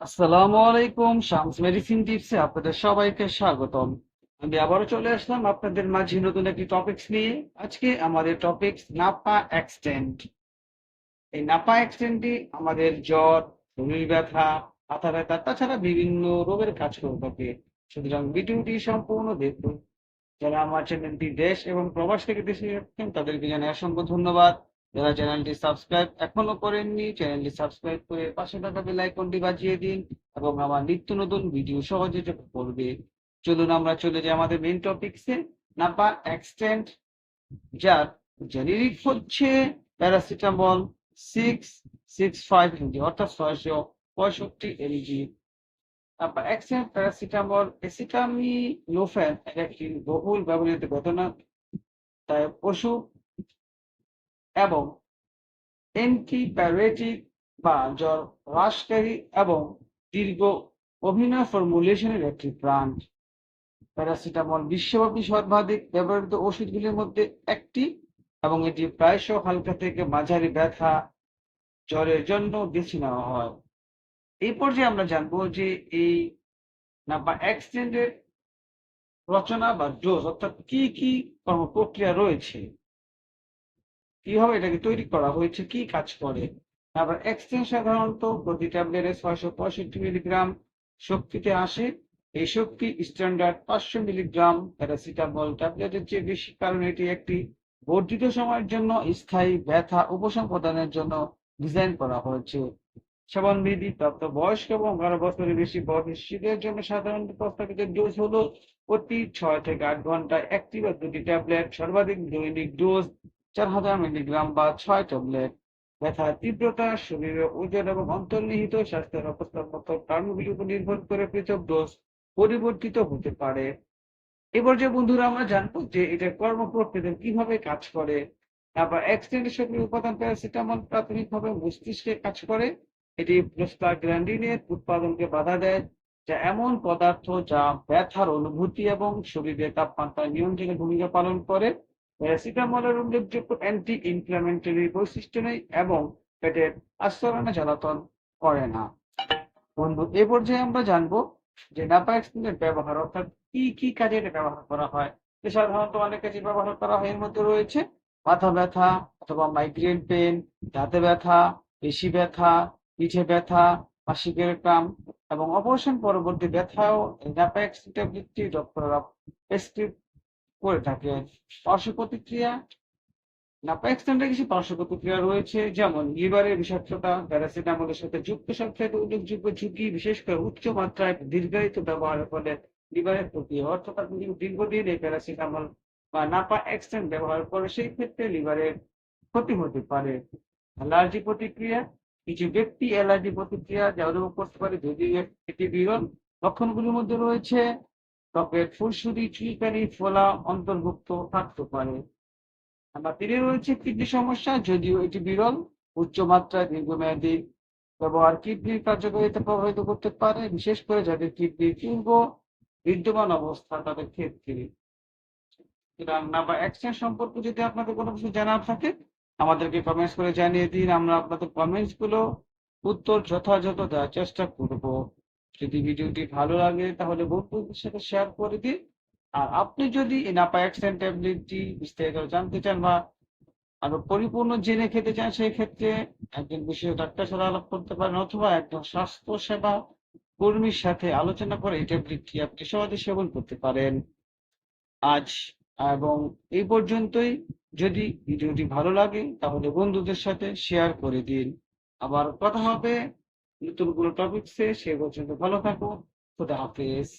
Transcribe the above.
আসসালামু আলাইকুম, শামস মেডিসিন টিপসে আপনাদের সবাইকে স্বাগতম। আমি আবারও চলে আসলাম আপনাদের মাঝে নতুন একটি টপিকস নিয়ে। আজকে আমাদের টপিকস নাপা এক্সটেন্ট এই নাপা এক্সটেন্টটি আমাদের জ্বর, শরীর ব্যথা, মাথা ব্যথা, তাছাড়া বিভিন্ন রোগের কাজ করে থাকে। সুতরাং ভিডিওটি সম্পূর্ণ দেখুন। যারা আমার চ্যানেলটি দেশ এবং প্রবাস থেকে দেশে তাদেরকে জানাই অসংখ্য ধন্যবাদ। যারা চ্যানেলটি সাবস্ক্রাইব এখনও করেননি, চ্যানেলটি সাবস্ক্রাইব করে পাশে থাকা বেল আইকনটি বাজিয়ে দিন এবং আমার নিত্য নতুন ভিডিও সহজে চোখে পড়বে। চলুন আমরা চলে যাই আমাদের মেইন টপিকসে নাপা এক্সটেন্ট যার জেনেরিক হচ্ছে paracetamol six six five MG অর্থাৎ ছয়শো পঁয়ষট্টি MG Napa extend paracetamol acetaminophen একটি বহুল ব্যবহৃত ঘটনা। তাই পশু এবং অ্যান্টিপ্যারেটিক বা জ্বর হ্রাসকারী এবং দীর্ঘ অভিনয় ফর্মুলেশনের একটি ব্র্যান্ড প্যারাসিটামল বিশ্বব্যাপী সর্বাধিক ব্যবহৃত ওষুধগুলির মধ্যে একটি এবং এটি প্রায়শ হালকা থেকে মাঝারি ব্যথা, জ্বরের জন্য বেছে নেওয়া হয়। এই পর্যায়ে আমরা জানব যে এই নাম্বার এক্সটেন্ডের রচনা বা ডোজ অর্থাৎ কি কি কর্মপ্রক্রিয়া রয়েছে। কীভাবে এটাকে তৈরি করা হয়েছে, কি কাজ করে? তারপর এক্সটেন্ড সাধারণত প্রতি ট্যাবলেটে ছয়শো পঁয়ষট্টি মিলিগ্রাম শক্তিতে আসে। এই শক্তি স্ট্যান্ডার্ড পাঁচশো মিলিগ্রাম প্যারাসিটামল ট্যাবলেটের চেয়ে বেশি, কারণ এটি একটি বর্ধিত সময়ের জন্য স্থায়ী ব্যথা উপশম প্রদানের জন্য ডিজাইন করা হয়েছে। সেবনবিধি প্রাপ্ত বয়স্ক এবং বারো বছরের বেশি বয়সীদের জন্য সাধারণত প্রস্তাবিত ডোজ হলো প্রতি ছয় থেকে আট ঘন্টায় একটি বা দুটি ট্যাবলেট সর্বাধিক দৈনিক ডোজ চার হাজার মিলিগ্রাম বা ছয় ট্যাবলেট। ব্যথার তীব্রতা শরীরের ওজন এবং অন্তর্নিহিত স্বাস্থ্যের অবস্থার মতো কারণগুলির উপর নির্ভর করে পৃথক ডোজ পরিবর্তিত হতে পারে। এবার যে বন্ধুরা আমরা জানব যে এটা কর্মপ্রক্রিয়া কীভাবে কাজ করে, তারপর এক্সটেন্ডের সক্রিয় উপাদান প্যারাসিটামল প্রাথমিকভাবে মস্তিষ্কে কাজ করে, এটি প্রস্তাগ্ল্যান্ডিনের উৎপাদনকে বাধা দেয়, যা এমন পদার্থ যা ব্যথার অনুভূতি এবং শরীরের তাপমাত্রা নিয়ন্ত্রণে ভূমিকা পালন করে। প্যারাসিটামলের উল্লেখযোগ্য অ্যান্টি ইনফ্লামেটরি বৈশিষ্ট্য নেই এবং পেটের আস্তরণে জ্বালাতন করে না। বন্ধু, এ পর্যায়ে আমরা জানব যে নাপাক্সিনের ব্যবহার অর্থাৎ কি কি কাজে এটা ব্যবহার করা হয়। যে সাধারণত অনেক কাজে ব্যবহার করা হয়, এর মধ্যে রয়েছে মাথা ব্যথা অথবা মাইগ্রেন পেন দাঁতে ব্যথা, পেশি ব্যথা, পিঠে ব্যথা, মাসিকের কাম এবং অপারেশন পরবর্তী ব্যথাও ন্যাপাক্স ট্যাবলেটটি ডক্টররা প্রেসক্রিপ করে থাকে পার্শ্ব প্রতিক্রিয়া নাপাক্সেন্টের কিছু পার্শ্ব প্রতিক্রিয়া রয়েছে, যেমন লিভারের বিষাক্ততা, প্যারাসিটামলের সাথে যুক্ত সবথেকে উল্লেখযোগ্য ঝুঁকি, বিশেষ করে উচ্চ মাত্রায় দীর্ঘায়িত ব্যবহারের ফলে লিভারের হয়। অর্থাৎ আপনি দীর্ঘদিন এই প্যারাসিটামল বা নাপা এক্সটেন্ট ব্যবহার করে সেই ক্ষেত্রে লিভারের ক্ষতি হতে পারে অ্যালার্জি প্রতিক্রিয়া, কিছু ব্যক্তি অ্যালার্জি প্রতিক্রিয়া যা অনুভব করতে পারে যদি এটি বিরল, লক্ষণগুলির মধ্যে রয়েছে ত্বকের ফুলসুরি চুলকানি ফোলা অন্তর্ভুক্ত থাকতে পারে। নাম্বার তিনে রয়েছে কিডনি সমস্যা, যদিও এটি বিরল, উচ্চ মাত্রায় দীর্ঘমেয়াদী ব্যবহার কিডনির কার্যকারিতা প্রভাবিত করতে পারে, বিশেষ করে যাদের কিডনির পূর্ব বিদ্যমান অবস্থা তাদের ক্ষেত্রে। রান্না বা এক্সচেঞ্জ সম্পর্কে যদি আপনাদের কোনো কিছু জানার থাকে, আমাদেরকে কমেন্টস করে জানিয়ে দিন, আমরা আপনাদের কমেন্টসগুলো উত্তর যথাযথ দেওয়ার চেষ্টা করব। যদি ভিডিওটি ভালো লাগে, তাহলে বন্ধুদের সাথে শেয়ার করে দিন। আর আপনি যদি নাপা অ্যাকশন ট্যাবলেটটি বিস্তারিত জানতে চান বা আরও পরিপূর্ণ জেনে খেতে চান, সেই ক্ষেত্রে একজন বিশেষ ডাক্তার সাথে আলাপ করতে পারেন অথবা একজন স্বাস্থ্য সেবা কর্মীর সাথে আলোচনা করে এই ট্যাবলেটটি আপনি সহজে সেবন করতে পারেন। আজ এবং এই পর্যন্তই। যদি ভিডিওটি ভালো লাগে, তাহলে বন্ধুদের সাথে শেয়ার করে দিন। আবার কথা হবে নতুন কোনো টপিকসে সে পর্যন্ত ভালো থাকো। খুদা হাফেজ।